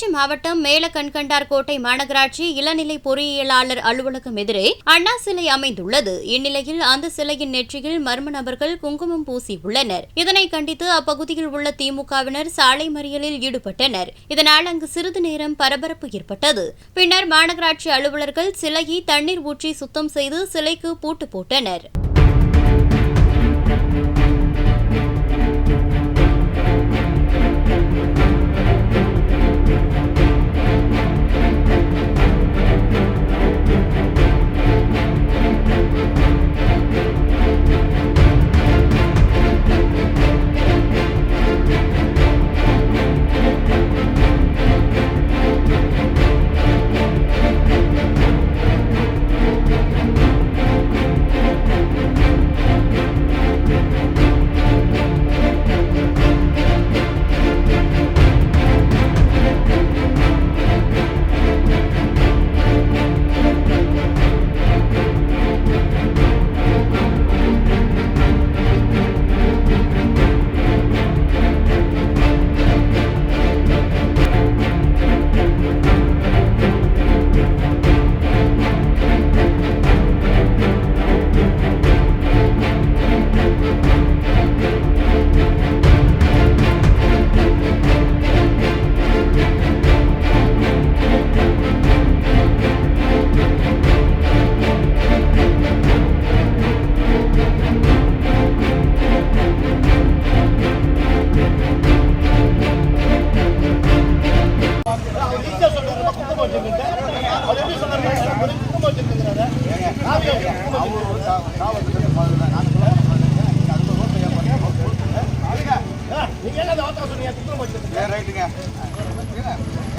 திருச்சி மாவட்டம் மேலக்கண்கண்டார் கோட்டை மாநகராட்சி இளநிலை பொறியியலாளர் அலுவலகம் எதிரே அண்ணா சிலை அமைந்துள்ளது. இந்நிலையில் அந்த சிலையின் நெற்றியில் மர்ம நபர்கள் குங்குமம் பூசி உள்ளனர். இதனை கண்டித்து அப்பகுதியில் உள்ள திமுகவினர் சாலை மறியலில் ஈடுபட்டனர். இதனால் அங்கு சிறிது நேரம் பரபரப்பு ஏற்பட்டது. பின்னர் மாநகராட்சி அலுவலர்கள் சிலையை தண்ணீர் ஊற்றி சுத்தம் செய்து சிலைக்கு பூட்டு போட்டனர்.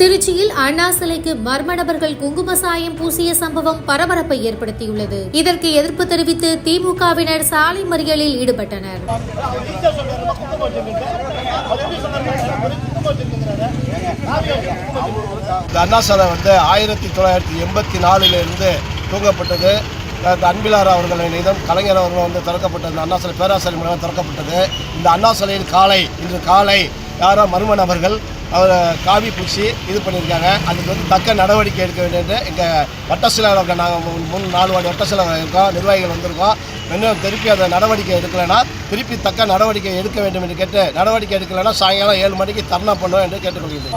திருச்சியில் அண்ணா சிலைக்கு மர்ம நபர்கள் குங்கும சாயம் பூசிய சம்பவம் பரபரப்பை ஏற்படுத்தியுள்ளது. இதற்கு எதிர்ப்பு தெரிவித்து திமுகவினர் சாலை மறியலில் ஈடுபட்டனர். இந்த அண்ணா சாலை வந்து ஆயிரத்தி தொள்ளாயிரத்தி எண்பத்தி நாலுலேருந்து தூங்கப்பட்டது அன்பிலார் அவர்கள் நினைதம் கலைஞர் அவர்கள் வந்து திறக்கப்பட்டது அண்ணா சாலை பேராசிரியர் மூலமாக திறக்கப்பட்டது. இந்த அண்ணா சாலையின் காலை இன்று காலை யாரோ மர்ம நபர்கள் அவரை காவி பூச்சி இது பண்ணியிருக்காங்க. அதுக்கு வந்து தக்க நடவடிக்கை எடுக்க வேண்டியது எங்கள் வட்ட செயலாளர்கள் நாங்கள் மூணு நாலு வாடி வட்ட செயலாளர்கள் இருக்கோம் நிர்வாகிகள் வந்திருக்கோம். இன்னும் திருப்பி அந்த நடவடிக்கை எடுக்கலைன்னா திருப்பி தக்க நடவடிக்கை எடுக்க வேண்டும் என்று கேட்டு நடவடிக்கை எடுக்கலைன்னா சாயங்காலம் ஏழு மணிக்கு தர்ணா பண்ணுவோம் என்று கேட்டுக்கொள்கிறேன்.